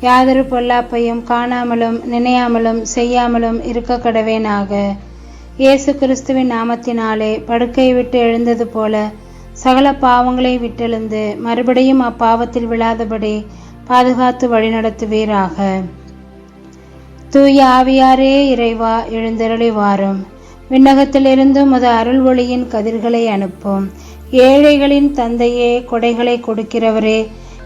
யாதொரு பொல்லாப்பையும் காணாமலும் நினையாமலும் செய்யாமலும் இருக்க கடவேனாக இயேசு கிறிஸ்துவின் நாமத்தினாலே படுக்கை விட்டு எழுந்தது போல சகல பாவங்களை விட்டெழுந்து மறுபடியும் அப்பாவத்தில் விழாதபடி பாதுகாத்து வழிநடத்துவீராக. தூய ஆவியாரே இறைவா எழுந்தருளி வாரும் விண்ணகத்திலிருந்து முத அருள் ஒளியின் கதிர்களை அனுப்பும். ஏழைகளின் தந்தையே கொடைகளை கொடுக்கிறவரே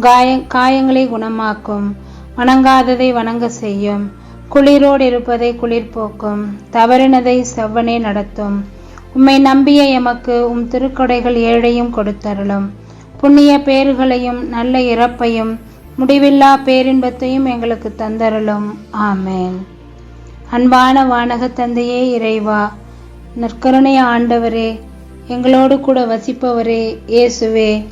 காய காயங்களை குணமாக்கும். வணங்காததை வணங்க செய்யும். குளிரோடு இருப்பதை குளிர் போக்கும். தவறினதை செவ்வனே நடத்தும். உம்மை நம்பிய எமக்கு உம் திருக்கொடைகள் ஏழையும் கொடுத்தருளும். புண்ணிய பேறுகளையும் நல்ல இறப்பையும் முடிவில்லா பேரின்பத்தையும் எங்களுக்கு தந்தருளும். ஆமேன். அன்பான வானக தந்தையே இறைவா நற்கருணை ஆண்டவரே எங்களோடு கூட வசிப்பவரே இயேசுவே.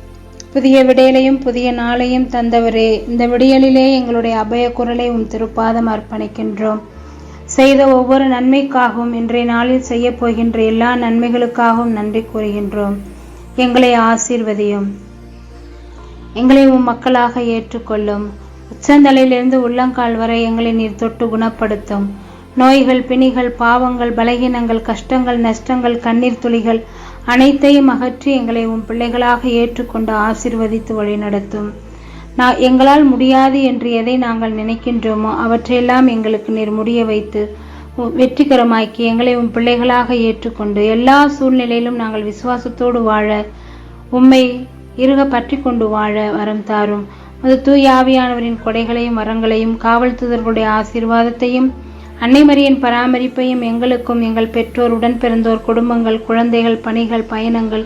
புதிய விடையலையும் புதிய நாளையும் தந்தவரே இந்த விடியலிலே எங்களுடைய அபய குரலை உம் திருப்பாதம் அர்ப்பணிக்கின்றோம். செய்த ஒவ்வொரு நன்மைக்காகவும் இன்றைய நாளில் செய்ய போகின்ற எல்லா நன்மைகளுக்காகவும் நன்றி கூறுகின்றோம். எங்களை ஆசீர்வதியும். எங்களை உம் மக்களாக ஏற்றுக்கொள்ளும். உச்சந்தலையிலிருந்து உள்ளங்கால் வரை எங்களை நீர் தொட்டு குணப்படுத்தும். நோய்கள் பிணிகள் பாவங்கள் பலகீனங்கள் கஷ்டங்கள் நஷ்டங்கள் கண்ணீர் துளிகள் அனைத்தையும் அகற்றி எங்களை உன் பிள்ளைகளாக ஏற்றுக்கொண்டு ஆசிர்வதித்து வழிநடத்தும். நான் எங்களால் முடியாது என்று எதை நாங்கள் நினைக்கின்றோமோ அவற்றையெல்லாம் எங்களுக்கு நீர் முடிய வைத்து வெற்றிகரமாக்கி எங்களை உன் பிள்ளைகளாக ஏற்றுக்கொண்டு எல்லா சூழ்நிலையிலும் நாங்கள் விசுவாசத்தோடு வாழ உம்மை இருக பற்றி கொண்டு வாழ வரம் தாரும். அது தூயாவியானவரின் கொடைகளையும் வரங்களையும் காவல் தூதர்களுடைய ஆசீர்வாதத்தையும் அன்னைமரியின் பராமரிப்பையும் எங்களுக்கும் எங்கள் பெற்றோர் உடன் பிறந்தோர் குடும்பங்கள் குழந்தைகள் பணிகள் பயணங்கள்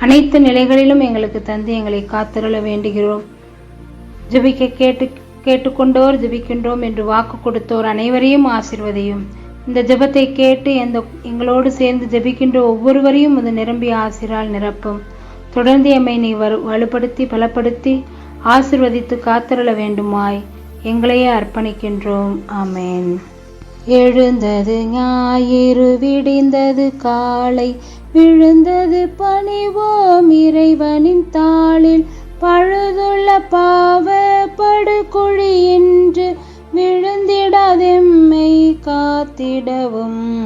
அனைத்து நிலைகளிலும் எங்களுக்கு தந்து எங்களை காத்திருள வேண்டுகிறோம். ஜெபிக்க கேட்டு கேட்டுக்கொண்டோர் ஜெபிக்கின்றோம் என்று வாக்கு கொடுத்தோர் அனைவரையும் ஆசிர்வதையும். இந்த ஜபத்தை கேட்டு எந்த எங்களோடு சேர்ந்து ஜபிக்கின்ற ஒவ்வொருவரையும் அது நிரம்பிய ஆசிரால் நிரப்பும். தொடர்ந்து எம்மை நீ வரு வலுப்படுத்தி பலப்படுத்தி ஆசிர்வதித்து காத்திருள வேண்டுமாய். எங்களையே அர்ப்பணிக்கின்றோம். ஆமேன். எழுந்தது ஞாயிறு விடிந்தது காலை. விழுந்தது பணிவோம் இறைவனின் தாளில். பழுதுள்ள பாவ படுகுழி என்று விழுந்திடாதெம்மை காத்திடவும்.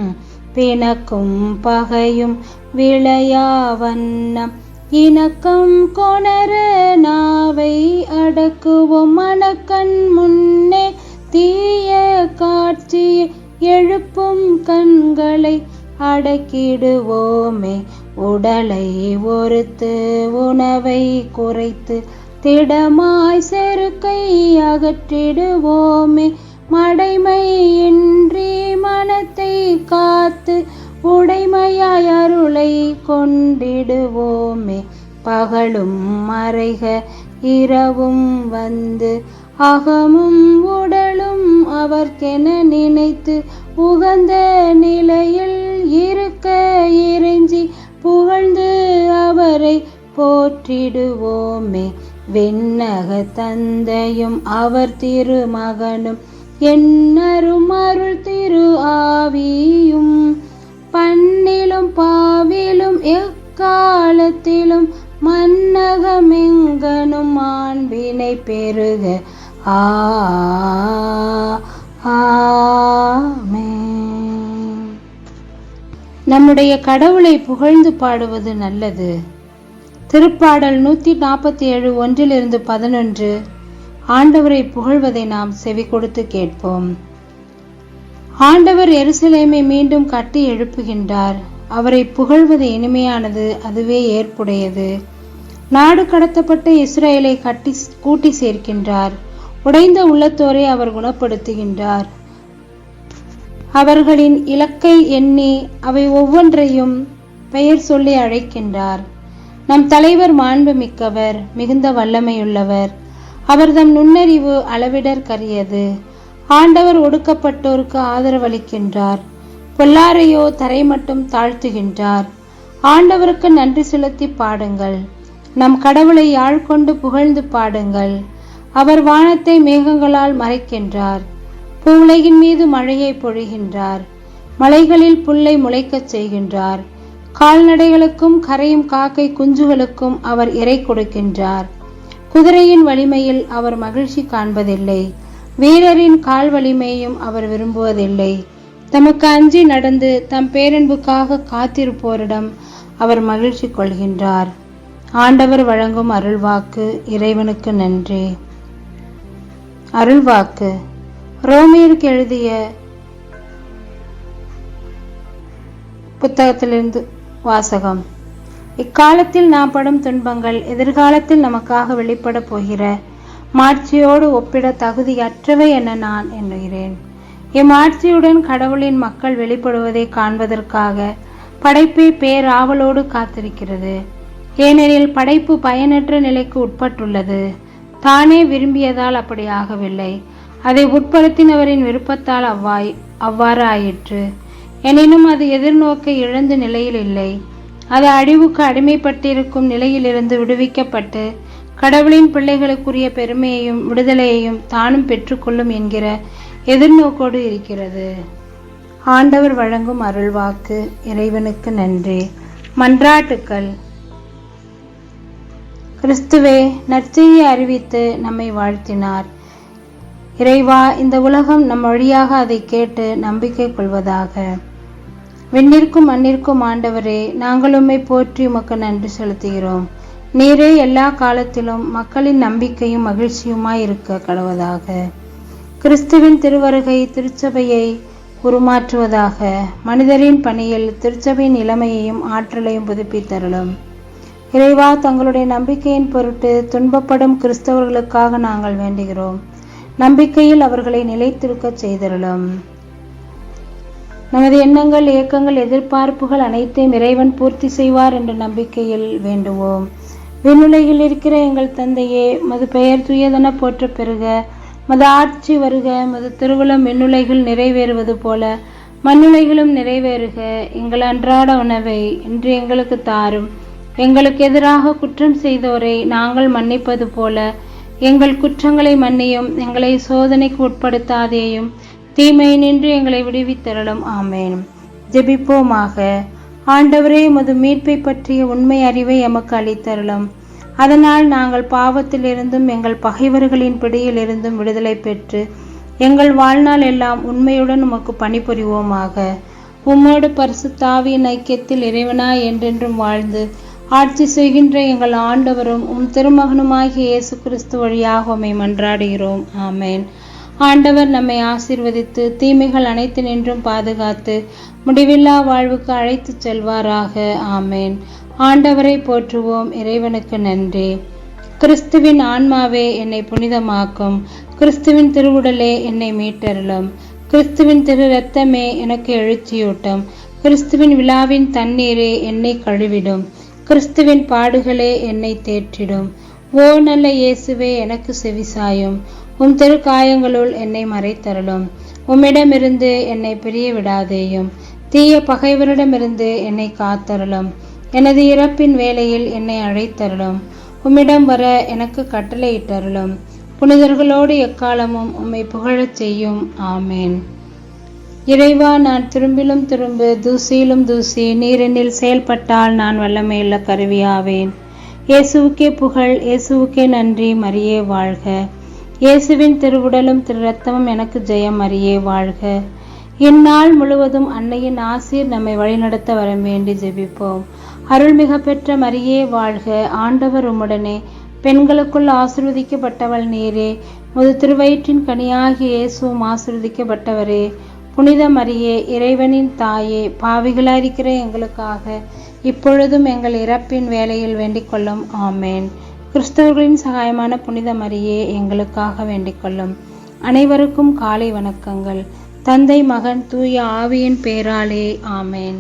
பிணக்கும் பகையும் விளையாவண்ணம் இணக்கம் கொணர நாவை அடக்குவோம் மணக்கண் முன்னே. தீய காட்சி எழுப்பும் கண்களை அடக்கிடுவோமே. உடலை ஒருத்து உணவை குறைத்து திடமாய் செருக்கை அகற்றிடுவோமே. மடைமையின்றி மனத்தை காத்து உடைமையாய் அருளை கொண்டிடுவோமே. பகலும் மறைக இரவும் வந்து அகமும் உடலும் அவர்க்கென நினைத்து உகந்த நிலையில் இருக்க இறைஞ்சி புகழ்ந்து அவரை போற்றிடுவோமே. வெண்ணக தந்தையும் அவர் திருமகனும் என்னரும் அருள் திரு ஆவியும் பண்ணிலும் பா நம்முடைய கடவுளை புகழ்ந்து பாடுவது நல்லது. திருப்பாடல் நூத்தி நாற்பத்தி ஏழு ஒன்றிலிருந்து பதினொன்று ஆண்டவரை புகழ்வதை நாம் செவி கொடுத்து கேட்போம். ஆண்டவர் எருசலேமை மீண்டும் கட்டி எழுப்புகின்றார். அவரை புகழ்வது இனிமையானது அதுவே ஏற்புடையது. நாடு கடத்தப்பட்ட இஸ்ரேலை கட்டி கூட்டி சேர்க்கின்றார். உடைந்த உள்ளத்தோரை அவர் குணப்படுத்துகின்றார். அவர்களின் இலக்கை எண்ணி அவை ஒவ்வொன்றையும் பெயர் சொல்லி அழைக்கின்றார். நம் தலைவர் மாண்பு மிக்கவர் மிகுந்த வல்லமையுள்ளவர். அவர்தம் நுண்ணறிவு அளவிடற்கரியது. ஆண்டவர் ஒடுக்கப்பட்டோருக்கு ஆதரவளிக்கின்றார். பொல்லாரையோ தரை மட்டும் தாழ்த்துகின்றார். ஆண்டவருக்கு நன்றி செலுத்தி பாடுங்கள். நம் கடவுளை யாழ் கொண்டு புகழ்ந்து பாடுங்கள். அவர் வானத்தை மேகங்களால் மறைக்கின்றார். பூவுலகின் மீது மழையை பொழிகின்றார். மலைகளில் புல்லை முளைக்கச் செய்கின்றார். கால்நடைகளுக்கும் கரையும் காக்கை குஞ்சுகளுக்கும் அவர் இறை கொடுக்கின்றார். குதிரையின் வலிமையில் அவர் மகிழ்ச்சி காண்பதில்லை. வீரரின் கால் வலிமையும் அவர் விரும்புவதில்லை. தமக்கு அஞ்சி நடந்து தம் பேரன்புக்காக காத்திருப்போரிடம் அவர் மகிழ்ச்சி கொள்கின்றார். ஆண்டவர் வழங்கும் அருள்வாக்கு இறைவனுக்கு நன்றி. அருள்வாக்கு. ரோமியருக்கு எழுதிய புத்தகத்திலிருந்து வாசகம். இக்காலத்தில் நாம் படும் துன்பங்கள் எதிர்காலத்தில் நமக்காக வெளிப்பட போகிற மாட்சியோடு ஒப்பிட தகுதியற்றவை என நான் எண்ணுகிறேன் இம்மாட்சியுடன் கடவுளின் மக்கள் வெளிப்படுவதை காண்பதற்காக படைப்பை பேராவலோடு காத்திருக்கிறது. ஏனெனில் படைப்பு பயனற்ற நிலைக்கு உட்பட்டுள்ளது. தானே விரும்பியதால் அப்படி ஆகவில்லை அதை உட்படுத்தினவரின் விருப்பத்தால் அவ்வாய் அவ்வாறு ஆயிற்று எனினும் அது எதிர்நோக்க இழந்த நிலையில் இல்லை. அது அழிவுக்கு அடிமைப்பட்டிருக்கும் நிலையிலிருந்து விடுவிக்கப்பட்டு கடவுளின் பிள்ளைகளுக்குரிய பெருமையையும் விடுதலையையும் தானும் பெற்றுக்கொள்ளும் என்கிற எதிர்நோக்கோடு இருக்கிறது. ஆண்டவர் வழங்கும் அருள்வாக்கு இறைவனுக்கு நன்றி. மன்றாட்டுக்கள். கிறிஸ்துவே நற்செய்தி அறிவித்து நம்மை வாழ்த்தினார். இறைவா இந்த உலகம் நம் வழியாக அதை கேட்டு நம்பிக்கை கொள்வதாக. விண்ணிற்கும் மண்ணிற்கும் ஆண்டவரே நாங்கள் உம்மை போற்றி உமக்கு நன்றி செலுத்துகிறோம். நீரே எல்லா காலத்திலும் மக்களின் நம்பிக்கையும் மகிழ்ச்சியுமாய் இருக்க கடவுதாக கிறிஸ்துவின் திருவருகை திருச்சபையை உருமாற்றுவதாக மனிதரின் பணியில் திருச்சபையின் இளமையையும் ஆற்றலையும் புதுப்பித்தருளும். இறைவா தங்களுடைய நம்பிக்கையின் பொருட்டு துன்பப்படும் கிறிஸ்தவர்களுக்காக நாங்கள் வேண்டுகிறோம். நம்பிக்கையில் அவர்களை நிலைத்திருக்கச் செய்தருளும் நமது எண்ணங்கள் இயக்கங்கள் எதிர்பார்ப்புகள் அனைத்தையும் இறைவன் பூர்த்தி செய்வார் என்ற நம்பிக்கையில் வேண்டுவோம். விண்ணுலகில் இருக்கிற எங்கள் தந்தையே மது பெயர் துயதன போற்ற பெறுக மது ஆட்சி வருக மது திருவுளம் விண்ணுலகில் நிறைவேறுவது போல மண்ணுலகிலும் நிறைவேறுக. எங்கள் அன்றாட உணவை இன்று எங்களுக்கு தாரும். எங்களுக்கு எதிராக குற்றம் செய்தோரை நாங்கள் மன்னிப்பது போல எங்கள் குற்றங்களை மன்னியும் எங்களை சோதனைக்கு உட்படுத்தாதேயும் தீமை நின்று எங்களை விடுவித்தரலும் ஆமேன். ஜெபிப்போமாக. ஆண்டவரே உமது மீட்பை பற்றிய உண்மை அறிவை எமக்கு அளித்தருளும். அதனால் நாங்கள் பாவத்திலிருந்தும் எங்கள் பகைவர்களின் பிடியிலிருந்தும் விடுதலை பெற்று எங்கள் வாழ்நாள் எல்லாம் உண்மையுடன் உமக்கு பணிபுரிவோமாக. உம்மோடு பரிசுத்தாவியின் ஐக்கியத்தில் இறைவனாய் என்றென்றும் வாழ்ந்து ஆட்சி செய்கின்ற எங்கள் ஆண்டவரும் உம் திருமகனுமாகிய இயேசு கிறிஸ்து வழியாக உம்மை மன்றாடுகிறோம். ஆமேன். ஆண்டவர் நம்மை ஆசீர்வதித்து தீமைகள் அனைத்து நின்றும் பாதுகாத்து முடிவில்லா வாழ்வுக்கு அழைத்துச் செல்வாராக. ஆமேன். ஆண்டவரை போற்றுவோம். இறைவனுக்கு நன்றி. கிறிஸ்துவின் ஆன்மாவே என்னை புனிதமாக்கும். கிறிஸ்துவின் திருவுடலே என்னை மீட்டருளும். கிறிஸ்துவின் திரு ரத்தமே எனக்கு எழுச்சியூட்டும். கிறிஸ்துவின் விழாவின் தண்ணீரே என்னை கழுவிடும். கிறிஸ்துவின் பாடுகளே என்னை தேற்றிடும். ஓ நல்ல இயேசுவே எனக்கு செவிசாயும் உம் திருக்காயங்களுள் என்னை மறைத்தருளும். உம்மிடமிருந்து என்னை பிரிய விடாதேயும் தீய பகைவரிடமிருந்து என்னை காத்தருளும். எனது இறப்பின் வேலையில் என்னை அழைத்தருளும். உம்மிடம் வர எனக்கு கட்டளையிட்டருளும். புனிதர்களோடு எக்காலமும் உம்மை புகழச் செய்யும். ஆமேன். இறைவா நான் திரும்பிலும் திரும்ப தூசியிலும் தூசி நீரெனில் செயல்பட்டால் நான் வல்லமையுள்ள கருவியாவேன். இயேசுவுக்கே புகழ் இயேசுவுக்கே நன்றி மரியே வாழ்க. இயேசுவின் திருவுடலும் திரு ரத்தமும் எனக்கு ஜெயம் மரியே வாழ்க. இந்நாள் முழுவதும் அன்னையின் ஆசீர் நம்மை வழிநடத்த வர வேண்டி ஜெபிப்போம். அருள்மிக பெற்ற மரியே வாழ்க. ஆண்டவர் உம்முடனே. பெண்களுக்குள் ஆசிர்வதிக்கப்பட்டவள் நீரே. முது திருவயிற்றின் கனியாகி இயேசுவும் ஆசிர்வதிக்கப்பட்டவரே. புனித மரியே இறைவனின் தாயே பாவிகளாயிருக்கிற எங்களுக்காக இப்பொழுதும் எங்கள் இறப்பின் வேலையில் வேண்டிக் கொள்ளும் ஆமேன். கிறிஸ்தவர்களின் சகாயமான புனித மரியே எங்களுக்காக வேண்டிக் கொள்ளும் அனைவருக்கும் காலை வணக்கங்கள். தந்தை மகன் தூய ஆவியின் பேராலே ஆமேன்.